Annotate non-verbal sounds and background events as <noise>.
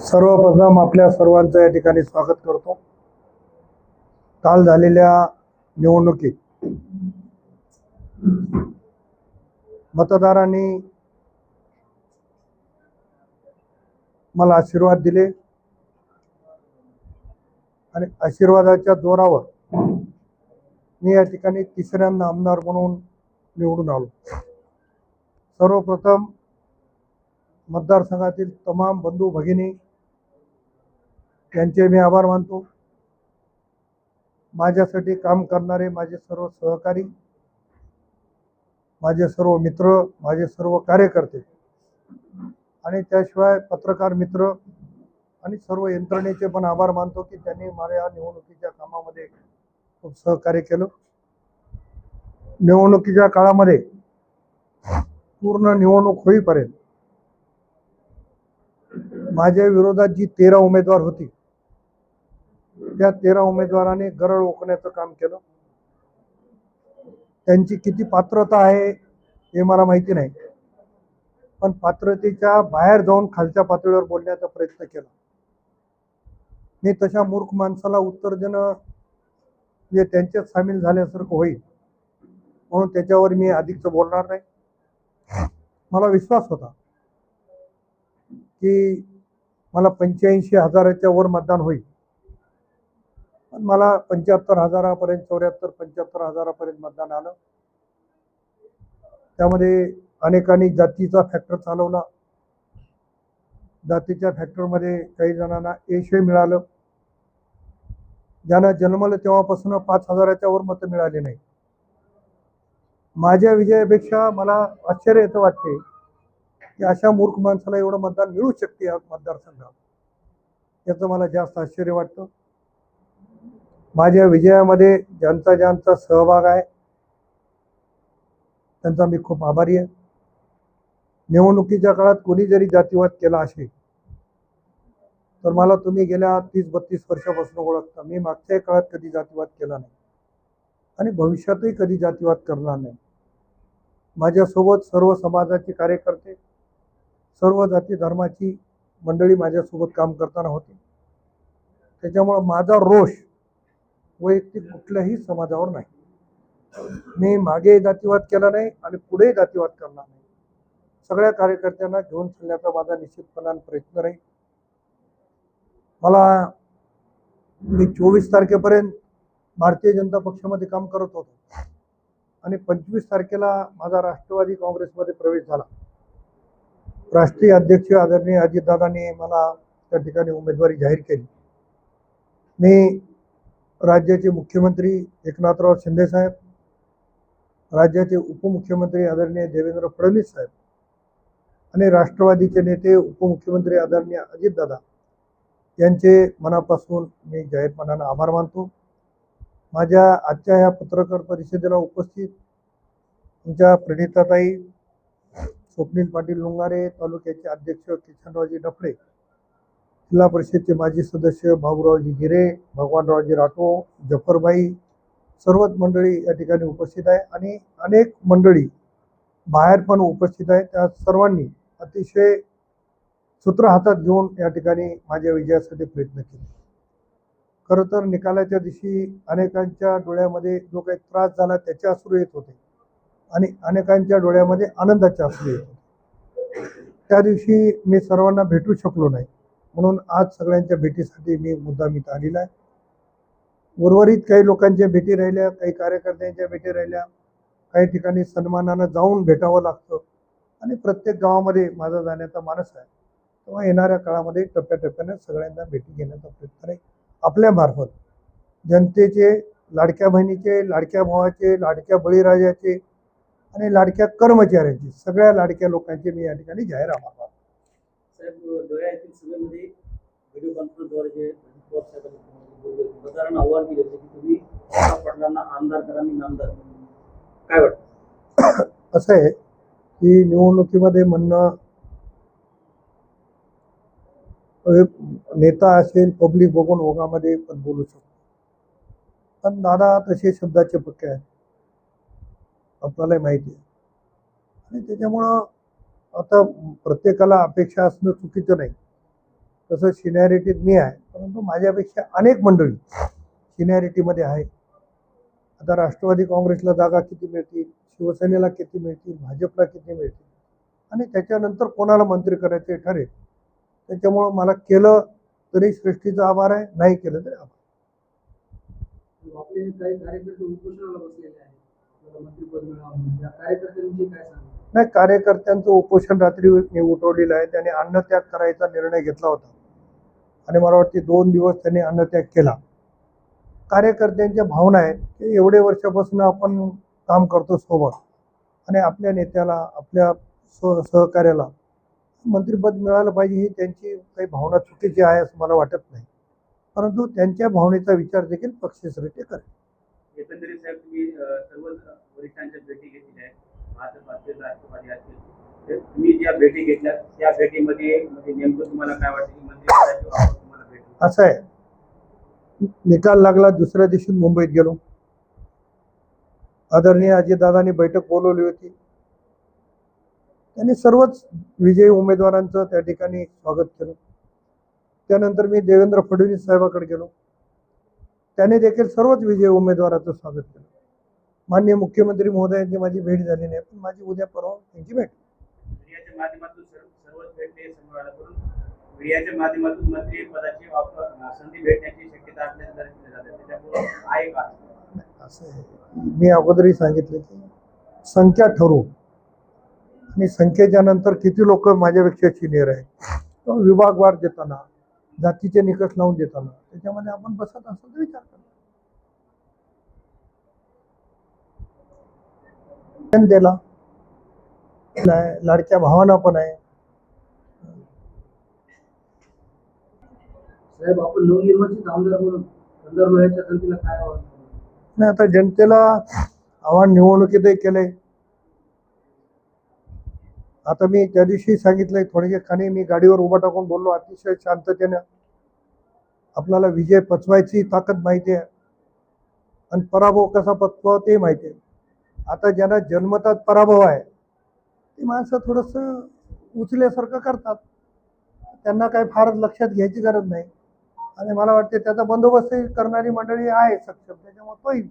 सर्वप्रथम आपल्या सर्वांचं या ठिकाणी स्वागत करतो. काल झालेल्या निवडणुकीत मतदारांनी मला आशीर्वाद दिले आणि आशीर्वादाच्या जोरावर मी या ठिकाणी तिसऱ्यांदा आमदार म्हणून निवडून आलो. सर्वप्रथम मतदारसंघातील तमाम बंधू भगिनी यांचे मी आभार मानतो. माझ्यासाठी काम करणारे माझे सर्व सहकारी माझे सर्व मित्र माझे सर्व कार्यकर्ते आणि त्याशिवाय पत्रकार मित्र आणि सर्व यंत्रणेचे पण आभार मानतो की त्यांनी मला या निवडणुकीच्या कामामध्ये खूप सहकार्य केलं. निवडणुकीच्या काळामध्ये पूर्ण निवडणूक होईपर्यंत माझ्या विरोधात जी तेरा उमेदवार होती त्या तेरा उमेदवाराने गरळ ओकण्याचं काम केलं. त्यांची किती पात्रता आहे हे मला माहिती नाही. पण पात्रतेच्या बाहेर जाऊन खालच्या पातळीवर बोलण्याचा प्रयत्न केला. मी तशा मूर्ख माणसाला उत्तर देणं म्हणजे त्यांच्यात सामील झाल्यासारखं होईल म्हणून त्याच्यावर मी अधिकच बोलणार नाही. मला विश्वास होता की मला पंच्याऐंशी हजाराच्या वर मतदान होईल. पण मला पंच्याहत्तर हजारापर्यंत चौऱ्याहत्तर पंच्याहत्तर हजारापर्यंत मतदान आलं. त्यामध्ये अनेकांनी जातीचा फॅक्टर चालवला. जातीच्या फॅक्टरमध्ये काही जणांना यशही मिळालं. ज्यांना जन्मलं तेव्हापासून पाच हजाराच्या वर मतं मिळाली नाही माझ्या विजयापेक्षा मला आश्चर्य येतं वाटते. की अशा मूर्ख माणसाला एवढं मतदान मिळू शकते या मतदारसंघात? याचं मला जास्त आश्चर्य वाटतं. माझ्या विजयामध्ये ज्यांचा ज्यांचा सहभाग आहे त्यांचा मी खूप आभारी आहे. निवडणुकीच्या काळात कोणी जरी जातीवाद केला असेल तर मला तुम्ही गेल्या तीस बत्तीस वर्षापासून ओळखता. मी मागच्याही काळात कधी जातीवाद केला नाही आणि भविष्यातही कधी जातीवाद करणार नाही. माझ्यासोबत सर्व समाजाचे कार्यकर्ते सर्व जाती धर्माची मंडळी माझ्यासोबत काम करताना होती. त्याच्यामुळं माझा रोष वैयक्तिक कुठल्याही समाजावर नाही. मी मागे जातीवाद केला नाही आणि पुढेही जातीवाद करणार नाही. सगळ्या कार्यकर्त्यांना घेऊन चालण्याचा माझा निश्चितपणाने प्रयत्न राहील. मला मी चोवीस तारखेपर्यंत भारतीय जनता पक्षामध्ये काम करत होतो. आणि पंचवीस तारखेला माझा राष्ट्रवादी काँग्रेसमध्ये प्रवेश झाला. राष्ट्रीय अध्यक्ष आदरणीय अजितदादांनी मला त्या ठिकाणी उमेदवारी जाहीर केली. मी राज्याचे मुख्यमंत्री एकनाथराव शिंदे साहेब राज्याचे उपमुख्यमंत्री आदरणीय देवेंद्र फडणवीस साहेब आणि राष्ट्रवादीचे नेते उपमुख्यमंत्री आदरणीय अजितदादा यांचे मनापासून मी जाहीरपणानं आभार मानतो. माझ्या आजच्या ह्या पत्रकार परिषदेला उपस्थित तुमच्या प्रणिताताई स्वप्नील पाटील लुंगारे तालुक्याचे अध्यक्ष किशनरावजी डफडे जिल्हा परिषदचे माजी सदस्य बाबूरावजी गिरे भगवानरावजी राठो जफरबाई सर्वच मंडळी या ठिकाणी उपस्थित आहे आणि अनेक मंडळी बाहेर पण उपस्थित आहे त्या सर्वांनी अतिशय सूत्र हातात घेऊन या ठिकाणी माझ्या विजयासाठी प्रयत्न केले. खरं तर निकालाच्या दिवशी अनेकांच्या डोळ्यामध्ये जो काही त्रास झाला त्याचे अश्रू येत होते. आणि अनेकांच्या डोळ्यामध्ये आनंदाचे असले त्या दिवशी मी सर्वांना भेटू शकलो नाही. म्हणून आज सगळ्यांच्या भेटीसाठी मी मुद्दाम इथं आलेला आहे. उर्वरित काही लोकांच्या भेटी राहिल्या काही कार्यकर्त्यांच्या भेटी राहिल्या. काही ठिकाणी सन्मानानं जाऊन भेटावं लागतं. आणि प्रत्येक गावामध्ये माझा जाण्याचा मानस आहे. तेव्हा येणाऱ्या काळामध्ये टप्प्याटप्प्याने सगळ्यांना भेटी घेण्याचा प्रयत्न आहे आपल्यामार्फत जनतेचे लाडक्या बहिणीचे लाडक्या भावाचे लाडक्या बळीराजाचे आणि लाडक्या कर्मचाऱ्यांचे सगळ्या लाडक्या लोकांचे मी या ठिकाणी जाहीर आभार <coughs> असं आहे की निवडणुकीमध्ये म्हणणं नेता असेल पब्लिक बघून ओघामध्ये पण बोलू शकतो. पण दादा तसे शब्दाचे पक्के आहेत. आपल्यालाही माहिती आहे. आणि त्याच्यामुळं आता प्रत्येकाला अपेक्षा असणं चुकीचं नाही. तसं सिनॅरिटीत मी आहे परंतु माझ्यापेक्षा अनेक मंडळी सिनॅरिटीमध्ये आहे आता राष्ट्रवादी काँग्रेसला जागा किती मिळतील शिवसेनेला किती मिळतील भाजपला किती मिळतील? आणि त्याच्यानंतर कोणाला मंत्री करायचे ठरेल? त्याच्यामुळं मला केलं तरी सृष्टीचा आभार आहे नाही केलं तरी आभार मंत्रिपद मिळावं या कार्यकर्त्यांविषयी काय नाही कार्यकर्त्यांचं उपोषण रात्री मी उठवलेलं आहे. त्याने अन्नत्याग करायचा निर्णय घेतला होता. आणि मला वाटते दोन दिवस त्यांनी अन्नत्याग केला. कार्यकर्त्यांच्या भावना आहेत की एवढे वर्षापासून आपण काम करतो सोबत. आणि आपल्या नेत्याला आपल्या सह सहकार्याला मंत्रिपद मिळालं पाहिजे ही त्यांची काही भावना चुकीची आहे असं मला वाटत नाही. परंतु त्यांच्या भावनेचा विचार देखील पक्षश्रेष्ठी करेल. एकंदरीत साहेब तुम्ही सर्व वरिष्ठांच्या भेटी घेतलेल्या आहेत. भाजप असेल राष्ट्रवादी असेल तुम्ही ज्या भेटी घेतल्या त्या भेटीमध्ये म्हणजे नेमकं तुम्हाला काय वाटतं की मंत्रिपदाची तुम्हाला भेटली असं आहे. निकाल लागला दुसऱ्या दिवशी मुंबईत गेलो. आदरणीय अजितदादांनी बैठक बोलवली होती. त्यांनी सर्वच विजयी उमेदवारांचं त्या ठिकाणी स्वागत केलं. त्यानंतर मी देवेंद्र फडणवीस साहेबाकडे गेलो. त्याने देखील सर्वच विजयी उमेदवाराचं स्वागत केलं. माननीय मुख्यमंत्री महोदयांची माझी भेट झाली नाही पण माझी उद्या परवा त्यांची भेट. मीडियाच्या माध्यमातून मंत्री पदाची संधी भेटण्याची शक्यता असं आहे. मी अगोदरही सांगितलं की संख्या ठरवू. आणि संख्येच्या नंतर किती लोक माझ्यापेक्षा सिनियर आहेत. विभागवार देताना जातीचे निकष लावून देताना. त्याच्यामध्ये आपण बसत असेल तर विचार करा. जनतेला ला- लाडक्या भावाना पण आहे. साहेब आपण नवनिर्वाचित आमदार म्हणून कंधार लोह्याच्या जनतेला काय आवाहन? नाही आता जनतेला आव्हान निवडणुकीतही केलंय. आता मी त्या दिवशी सांगितलंय थोडेसे खाणे मी गाडीवर उभा टाकून बोललो. अतिशय शांततेनं. आपल्याला विजय पचवायची ताकद माहिती आहे. आणि पराभव कसा पचवावा ते माहिती आहे. आता ज्यांना जन्मतात पराभव आहे ती माणसं थोडंसं उचल्यासारखं करतात. त्यांना काही फारच लक्षात घ्यायची गरज नाही. आणि मला वाटते त्याचा बंदोबस्तही करणारी मंडळी आहे सक्षम. त्याच्यामुळे होईल